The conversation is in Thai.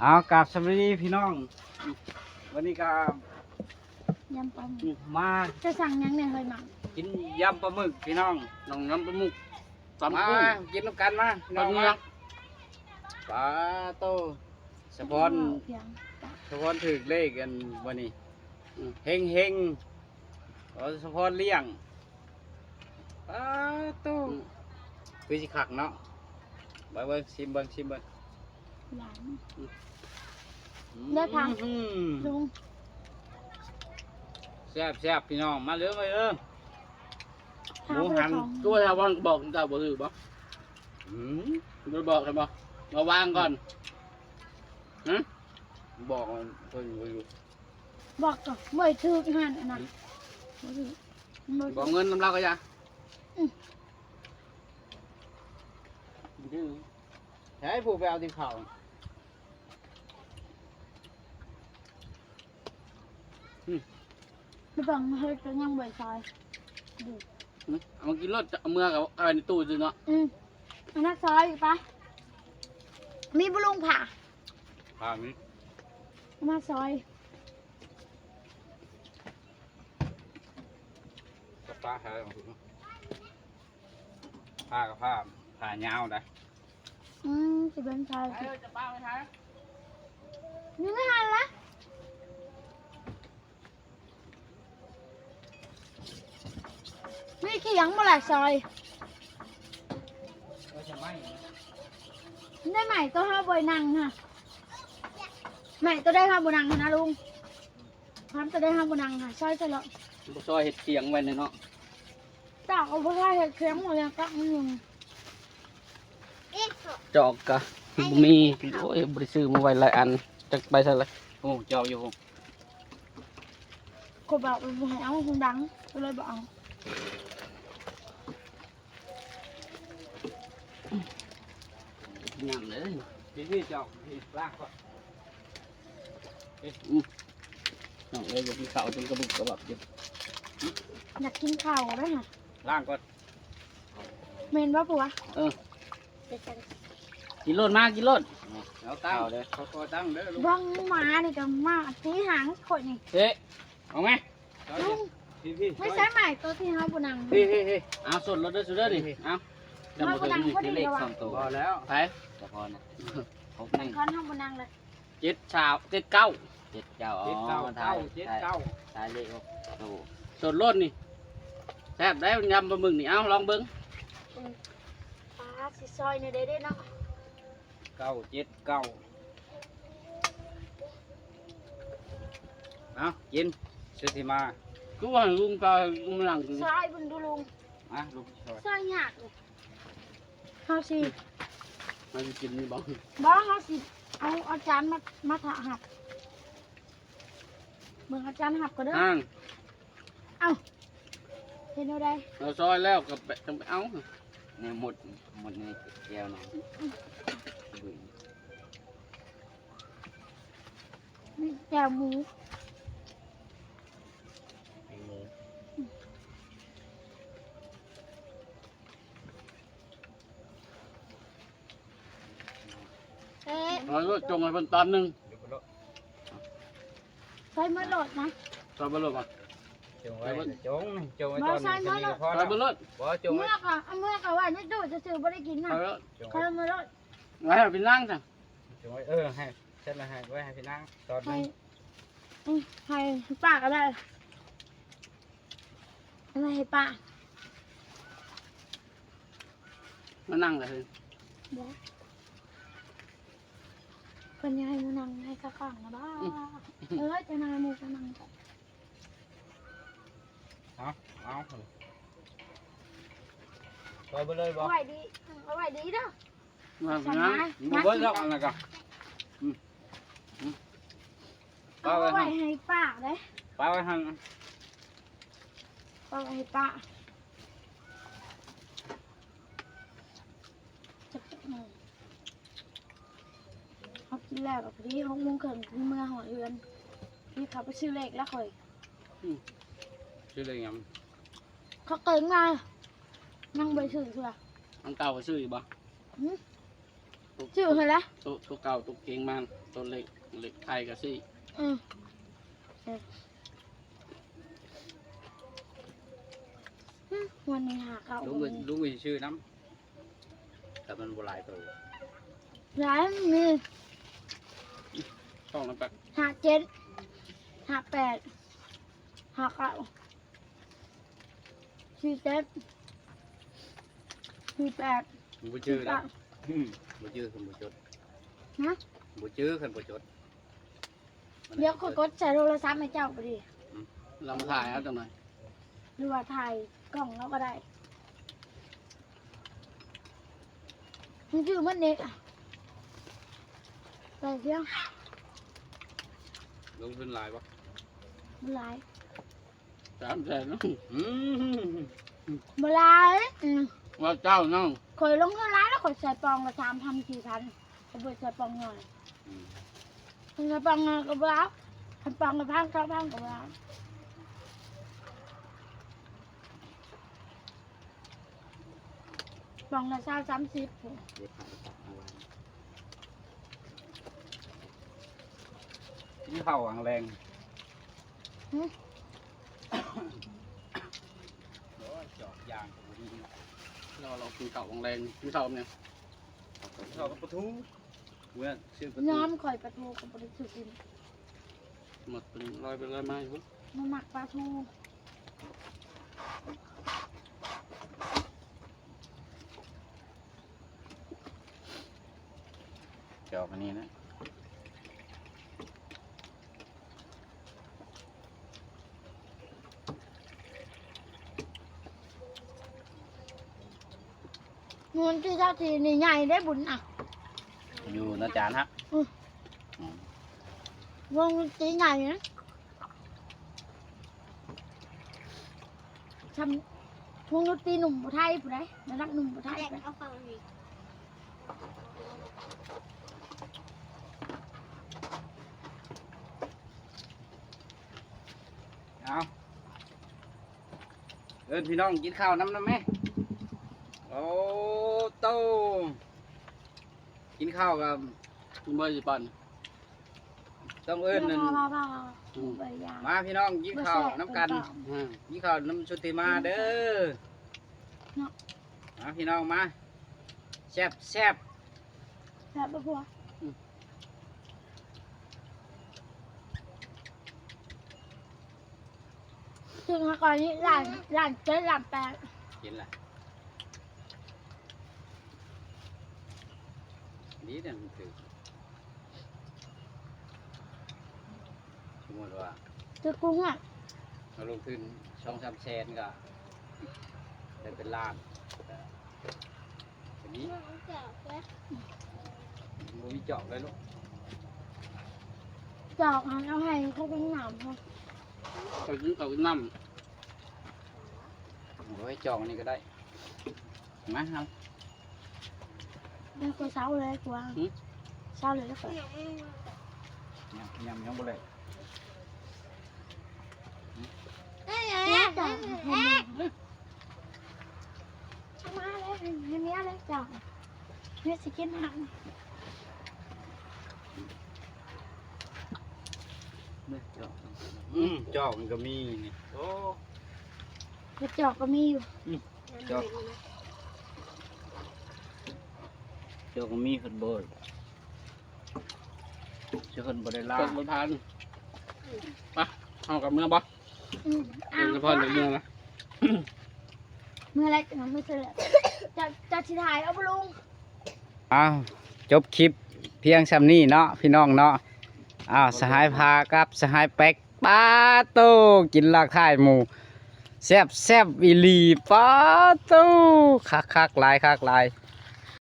เอากราบสวัสดีพี่น้อง วันนี้ก็ยำปลาหมึกมาจะสั่งยังเนี่ยเคยหมักกินยำปลาหมึกพี่น้องน้องน้ำปลาหมึกตำมากุ้งกินน้ำกันมาพี่น้องปลาหมึมากปลาโตสะพอนเพียงสะพอนถือเลขกันวันนี้อืมเฮงเฮงเอาสะพอนเลี้ยงปลาโตคือสิขักเนาะเบิ่งเบิ่งชิมเบิ่งชิมเบิ่ง หลาน ได้พัง อืมลุงแซ่บแซ่บพี่น้อง มาเรื่อยมาเรื่อยทาหมูเพื่หัอนของตัวชาวบ้านบอกเจ้าบ่ถือบ่อืมบ่บอกใช่บ่มาวางก่อนฮะบอกมันเพิ่นอยู่อยู่บอกก่อนเมื่อยถือกหันอันนั้นบ่ถือบ่บถืออกเงินน้ำเราก็อย่าดื้อใช้ผู้ไปเอาที่เขา ไม่ฟังเฮ้ยจะยังบ่อยซอยดูเอามากินรถเอาเมื่อกับเอาไว้ในตู้ซื่อเนาะอืมอันนั้นซอยอีกปะมีบุลุงผ่าผ้านี้เอามาซอยกับผ้าหาของผมผ้ากับผ้าผ้ายาวได้อืมสิเป็นซอยสิจะป้าไปท้ายยังไม่หันละ มีเขียงบ่หลายซอยก็จะไม่ได้ใหม่ตัวห้าบอยนังค่ะ ใหม่ตัวได้ห้าบนังค่ะนะลุงครับตัวได้ห้าบนังค่ะใช่ใช่แล้วบ่ซอยเห็ดเสียงไว้ในเนาะตากเอาไปให้เห็ดเคียงหมดแล้วก็มันยังจอกกะบ่มีโอ้ยบ่ได้ซื้อมาไว้หลายอันจักไปซะเลยโอ้เจ้าอยู่กดบอกไปให้เอาคงดังก็เลยบอกเอา ยำเลยพี่พี่เจ้าพี่ลากก่อนน้องเลยบ่มีข้าวจนกระบุกกระบับอยู่อยากกินข้าวด้วยค่ะล่างก่อนเมนว่าปัวเออกินรถมากินรถเอาตั้งเด้อเขาก็ตั้งเด้อลูกว่างหมานี่ก็มาตีหางขดนี่เฮ้เอาไหมลุงพี่พี่ไม่ใช่ใหม่ตัวที่ห้าบนังพี่พี่พี่เอาสดรถด้วยสุดเด้อนี่เอา ห้าบนังพอดีเลยว่ะพอแล้วไปเฉพาะนะครบเป็นั่นงคอนห้าบนังเลยเจ็ดชาวเจ็ดเก้าเจ็ดเก้าอ๋อเจ็ดเก้าทาเก้ายเจ็ดเก้าทายเลขครับโอ้สดรถนี่แซ่บได้ยำปลาหมึกนี่เอาลองเบิ้งปลาสิซอยในเด้เด้เนาะเก้าเจ็ดเก้าเอากินสุธิมากูว่าลุงก็ลุงหลังซอยเบึงดูลุงอะลูกช่วยซอยยากเลย เขาสิมันกินนี่บ้างบอกเขาสิเอาอาจารย์มามาถาหับเบิ่งอาจารย์หับก็เด้ออ่างเอาเห็นเอาได้เราซอยแล้วก็ไปต้องไปเอาเนี่ยหมดหมดในแก้วนะบุยนี่แจ่วหมู เอ๊ะเราก็จงให้เป็นตอนหนึ่งใส่มะโดดนะซอยบะรดก่อนจงไว้จงจงไว้บ่ตอนใส่นี้มะโดดพอซอแล้ยวบะรดบ่จงไว้เมื่อกอะเอาเมื่อกอะว่านี่ดูจะซื้อบ่ได้กินซนะอยบะรดจงใส่ไว้มะโดดไว้ให้เป็นนั่งจ้ะจงไว้เออให้เช่นไรให้ไว้ให้พี่นางตอนให้นี้อืมให้ป้าก็ได้อะไรให้ป้ามานั่งเลยเดี๋ยว เป็นยังไงมูนังให้สักข้างนะบ้าเออจะนายมูจะนังก่อนเอาเอาปล่อยไปเลยบ่เอาไว้ดีเอาไว้ดีเด้อมาเป็นนั่งบ่เบิดแล้วอันนั้นก็อืมอืมเอาเอาไว้ไว้ให้ให้ป้าเด้ไปไว้หั่นเอาไว้ให้ป้าจะเป็นไงเขา กินแล้วกับพี่ห้องมุงเขินเมื่อหอเรือนพี่เขาไปซื้อเลขแล้วคอยชื่ออะไรยังเขาเกิงมานั่งไปซื้อเถอะอันเก่าก็ซื้ออยู่บ่หืมตัวชื่ออะไรตัวตัวเก่าตัวเก่งมันตัวเล็กเล็กไทยก็สิอืมอืมวันนี้หาเขาลุงก็ลุงก็สิชื่อน้ำแต่มันโบราณตัวร้านมี ต้องแล้วแบบหาเจ็ดหาแปดหาเก้าสี่เจ็ดสี่แปดมันบ่ชื่อสี่แล้เก้าวอืมบ่ชื่อคันบ่จดฮะ บ่ชื่อคันบ่จดมันเดี๋ยวขอกดใส่โทรศัพท์ให้เจ้าไปดิเรามาถ่ายเอาจังหน่อยหรือว่าถ่ายกล่องแล้วก็ได้มันชื่อมันเน็กอะไปเที่ยง ลงทุนหลายบ่บหลายสามแสนเนาะอืมบหลายอืมว่าเจ้าน้องข่อยลงเงินร้านแล้วข่อยใส่ปองละสามพันสี่พันข่อยเบิดใส่ปองหน่อยอืมใส่ปองหน่อยก็บ้าพันปองละพันเก้าพันก็บ้าปองละเศร้าสามสิบ เดี๋ยวถ่ายเอาไว้ นี่เข้าหวังแรงหึ โอ้ยจอกยางกับบ่ดีเราเรากินข้าวของแรงกินข้าวเนี่ยเข้ากับประตูเมื่อชื่อประตูน้ำข่อยปลาทูกับบริสุทธิ์กินหมดเป็นร้อยเป็นร้อยไม้พุ่นมันหมักปลาทูจอกอันนี้นะ นวลที่เท่าทีนี่ใหญ่ได้บุญอะอยู่นะจานฮะอืม อืมวงตีใหญ่นะทำวงดนตรีหนุ่มผู้ไทยผู้ใดระดับหนุ่มผู้ไทยผู้ใดเอาฟังนี้เอาเอินพี่น้องกินข้าวน้ำน้ำไหม โอ้โตกินข้าวกับกินบ่สิปันต้องเอินนั่นพ่อพ่อพ่อพ่อใบยามาพี่น้องกินข้าวน้ำกันกินข้าวน้ำชุติมาเด้อมาพี่น้องมาแซ่บแซ่บแบบพ่อถึงก่อนนี้หลานหลานเจ๊หลานแปดกินละ นี่เดี๋ยวมันคือสมมติว่าจะกุ้งอะเราลงทุนช่องสามแสนก็ได้เป็นล้านทีนี้มันมีเจาะเลยลูกจอกหันเอาให้เขาเป็นหนามพ่อเขากินข้าวกินน้โอ้ยเจาะอันนี้ก็ได้มาครับแล้วก็เช้าเลยกวา งเช้าเลยแล้วก็ยำยำยำบุเลยเนี่ยจอกให้มาเลยให้เมียเลยจอกเนี่ยสกินหักเนี่ยเจาะอืมเจาะมันก็มีนี่โอ้กระจอกก็มีอยู่ เจาะเจาะก็มีฟุตบอลเจ้าคนบริำลาเปิดบนทานไปเอากับเมื่อบ่อืมเดี๋ยวจะพอเดี๋ยวเมื่อนะเมื่อไรจะมันไม่เสร็จจะจะชิถ่ายเอาไปลุงอ้าวจบคลิปเพียงซ้ำนี้เนาะพี่น้องเนาะอ้าวสหายพากับสหายแป๊กป้าโตกินลาค่ายหมูแซ่บแซ่บอีหลีป้าโตคักคักๆหลายคักหลาย